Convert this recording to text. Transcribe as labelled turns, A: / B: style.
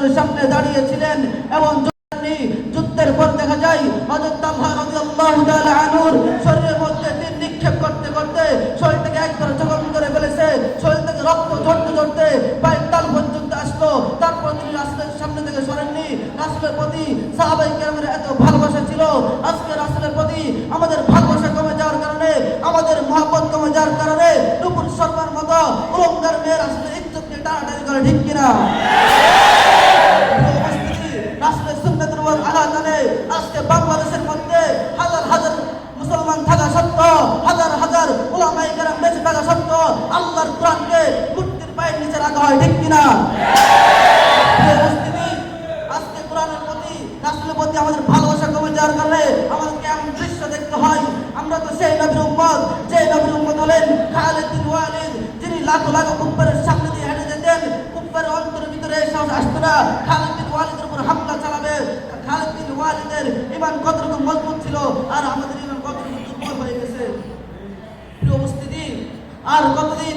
A: রাসূলের সামনে দাঁড়িয়েছিলেন এবং যুদ্ধে যুদ্ধের পর দেখা যায় আনহুর শরীরের মধ্যে তীর নিক্ষেপ করতে করতে শরীর থেকে একবার জখম করে ফেলেছে। শরীর থেকে রক্ত ঝরতে ঝরতে পায়ের তাল পর্যন্ত আসলো। তারপর তিনি রাসূলের সামনে থেকে সরেননি। রাসূলের প্রতি সাহাবাই কেরামের এত ভালোবাসা ছিল। আজকে রাসূলের প্রতি আমাদের ভালোবাসা কমে যাওয়ার কারণে, আমাদের মহব্বত কমে যাওয়ার কারণে নুপুর শর্মার মতো উলঙ্গার মেয়ের আসলে ইজ্জত নিয়ে টানাটানি করে, ঠিক কিনা? আজকে বাংলাদেশের মধ্যে হাজার হাজার মুসলমান থাকা সত্ত্বেও, হাজার হাজার কেরাম বেঁচে থাকা সত্ত্বেও আল্লাহর কোরআনকে মূর্তির পায়ের নিচে রাখা হয় ঠিক কিনা? আজকে কোরআনের প্রতি রাসূলের প্রতি আমাদের ভালোবাসা কমে যাওয়ার কারণে আমাদেরকে এমন দৃশ্য দেখতে হয়? আমরা তো সেই নবীর উম্মত যে নবীর উম্মত হলেন খালিদ ওয়ালিদ, যিনি লাখো লাখো কুফারের সামনে দিয়ে হেঁটে যেতেন। কুফারের অন্তরের ভিতরে সাহস আসতো না। খালিদ বিন ওয়ালিদের উপর হামলা চালাবে খালিদ বিন ওয়ালিদের কত রকম মজবুত ছিল? আর আমাদের ইমান কত রকম দুর্বল হয়ে গেছে? উপস্থিতি, আর কতদিন